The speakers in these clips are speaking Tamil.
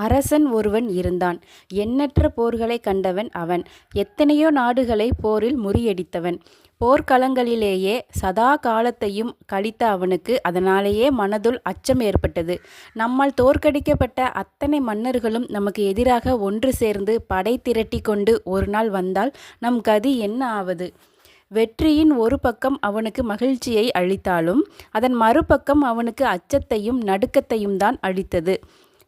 அரசன் ஒருவன் இருந்தான். எண்ணற்ற போர்களைக் கண்டவன் அவன். எத்தனையோ நாடுகளைப் போரில் முறியடித்தவன். போர்க்களங்களிலேயே சதா காலத்தையும் கழித்த அவனுக்கு அதனாலேயே மனதுள் அச்சம் ஏற்பட்டது. நம்மால் தோற்கடிக்கப்பட்ட அத்தனை மன்னர்களும் நமக்கு எதிராக ஒன்று சேர்ந்து படை திரட்டி கொண்டு ஒரு நாள் வந்தால் நம் கதி என்ன ஆவது? வெற்றியின் ஒரு பக்கம் அவனுக்கு மகிழ்ச்சியை அளித்தாலும் அதன் மறுபக்கம் அவனுக்கு அச்சத்தையும் நடுக்கத்தையும் தான் அளித்தது.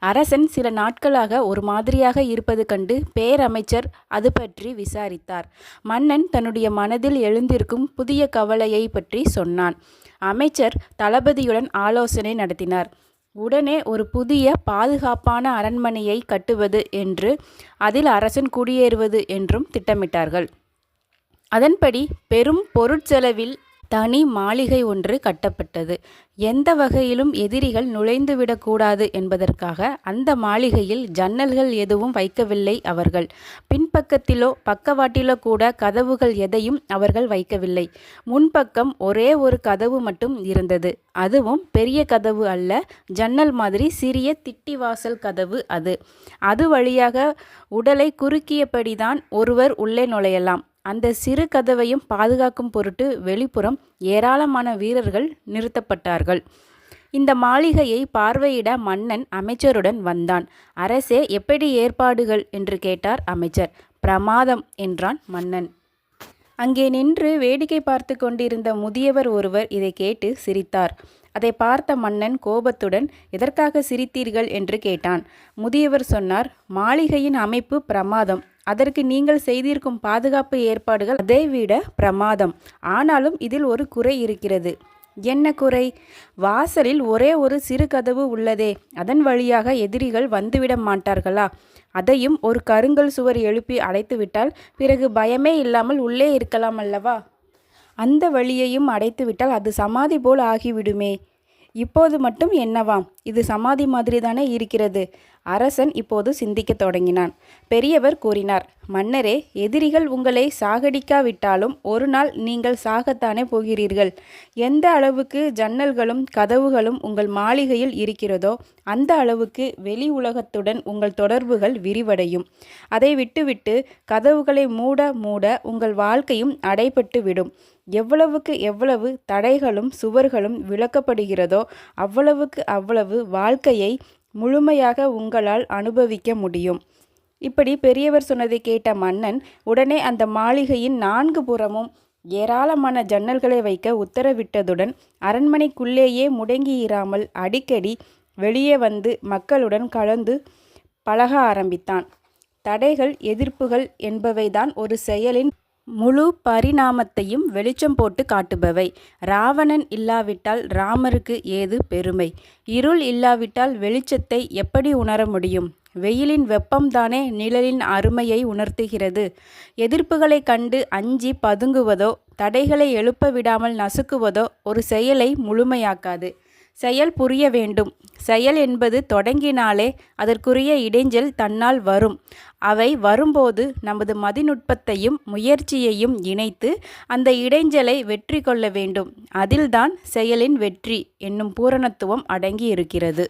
அரசன் சில நாட்களாக ஒரு மாதிரியாக இருப்பது கண்டு பேரமைச்சர் அது பற்றி விசாரித்தார். மன்னன் தன்னுடைய மனதில் எழுந்திருக்கும் புதிய கவலையை பற்றி சொன்னான். அமைச்சர் தளபதியுடன் ஆலோசனை நடத்தினார். உடனே ஒரு புதிய பாதுகாப்பான அரண்மனையை கட்டுவது என்று அதில் அரசன் குடியேறுவது என்றும் திட்டமிட்டார்கள். அதன்படி பெரும் பொருட்செலவில் தனி மாளிகை ஒன்று கட்டப்பட்டது. எந்த வகையிலும் எதிரிகள் நுழைந்துவிடக்கூடாது என்பதற்காக அந்த மாளிகையில் ஜன்னல்கள் எதுவும் வைக்கவில்லை அவர்கள். பின்பக்கத்திலோ பக்கவாட்டிலோ கூட கதவுகள் எதையும் அவர்கள் வைக்கவில்லை. முன்பக்கம் ஒரே ஒரு கதவு மட்டும் இருந்தது. அதுவும் பெரிய கதவு அல்ல ஜன்னல் மாதிரி சிறிய திட்டிவாசல் கதவு அது. அது வழியாக உடலை குறுக்கியபடிதான் ஒருவர் உள்ளே நுழையலாம். அந்த சிறு கதவையும் பாதுகாக்கும் பொருட்டு வெளிப்புறம் ஏராளமான வீரர்கள் நிறுத்தப்பட்டார்கள். இந்த மாளிகையை பார்வையிட மன்னன் அமைச்சருடன் வந்தான். அரசே எப்படி ஏற்பாடுகள்? என்று கேட்டார் அமைச்சர். பிரமாதம் என்றான் மன்னன். அங்கே நின்று வேடிக்கை பார்த்து கொண்டிருந்த முதியவர் ஒருவர் இதை கேட்டு சிரித்தார். அதை பார்த்த மன்னன் கோபத்துடன் எதற்காக சிரித்தீர்கள்? என்று கேட்டான். முதியவர் சொன்னார் மாளிகையின் அமைப்பு பிரமாதம். அதற்கு நீங்கள் செய்திருக்கும் பாதுகாப்பு ஏற்பாடுகள் அதைவிட பிரமாதம். ஆனாலும் இதில் ஒரு குறை இருக்கிறது. என்ன குறை? வாசலில் ஒரே ஒரு சிறு கதவு உள்ளதே அதன் வழியாக எதிரிகள் வந்துவிட மாட்டார்களா? அதையும் ஒரு கருங்கல் சுவர் எழுப்பி அடைத்துவிட்டால் பிறகு பயமே இல்லாமல் உள்ளே இருக்கலாம் அல்லவா அந்த வழியையும் அடைத்துவிட்டால் அது சமாதி போல் ஆகிவிடுமே. இப்போது மட்டும் என்னவாம்? இது சமாதி மாதிரி தானே இருக்கிறது. அரசன் இப்போது சிந்திக்கத் தொடங்கினான். பெரியவர் கூறினார் மன்னரே எதிரிகள் உங்களை சாகடிக்காவிட்டாலும் ஒரு நாள் நீங்கள் சாகத்தானே போகிறீர்கள். எந்த அளவுக்கு ஜன்னல்களும் கதவுகளும் உங்கள் மாளிகையில் இருக்கிறதோ அந்த அளவுக்கு வெளி உலகத்துடன் உங்கள் தொடர்புகள் விரிவடையும். அதை விட்டுவிட்டு கதவுகளை மூட மூட உங்கள் வாழ்க்கையும் அடைபட்டு விடும். எவ்வளவுக்கு எவ்வளவு தடைகளும் சுவர்களும் விளக்கப்படுகிறதோ அவ்வளவுக்கு அவ்வளவு வாழ்க்கையை முழுமையாக உங்களால் அனுபவிக்க முடியும். இப்படி பெரியவர் சொன்னதை கேட்ட மன்னன் உடனே அந்த மாளிகையின் நான்கு புறமும் ஏராளமான ஜன்னல்களை வைக்க உத்தரவிட்டதுடன் அரண்மனைக்குள்ளேயே முடங்கியிராமல் அடிக்கடி வெளியே வந்து மக்களுடன் கலந்து பழக ஆரம்பித்தான். தடைகள் எதிர்ப்புகள் என்பவைதான் ஒரு செயலின் முழு பரிணாமத்தையும் வெளிச்சம் போட்டுக் காட்டுபவை. ராவணன் இல்லாவிட்டால் ராமருக்கு ஏது பெருமை? இருள் இல்லாவிட்டால் வெளிச்சத்தை எப்படி உணர முடியும்? வெயிலின் வெப்பம்தானே நிழலின் அருமையை உணர்த்துகிறது. எதிர்ப்புகளைக் கண்டு அஞ்சி பதுங்குவதோ தடைகளை எழுப்ப விடாமல் நசுக்குவதோ ஒரு செயலை முழுமையாக்காது. செயல் புரிய வேண்டும். செயல் என்பது தொடங்கினாலே அதற்குரிய இடைஞ்சல் தன்னால் வரும். அவை வரும்போது நமது மதிநுட்பத்தையும் முயற்சியையும் இணைத்து அந்த இடைஞ்சலை வெற்றி கொள்ள வேண்டும். அதில்தான் செயலின் வெற்றி என்னும் பூரணத்துவம் அடங்கி இருக்கிறது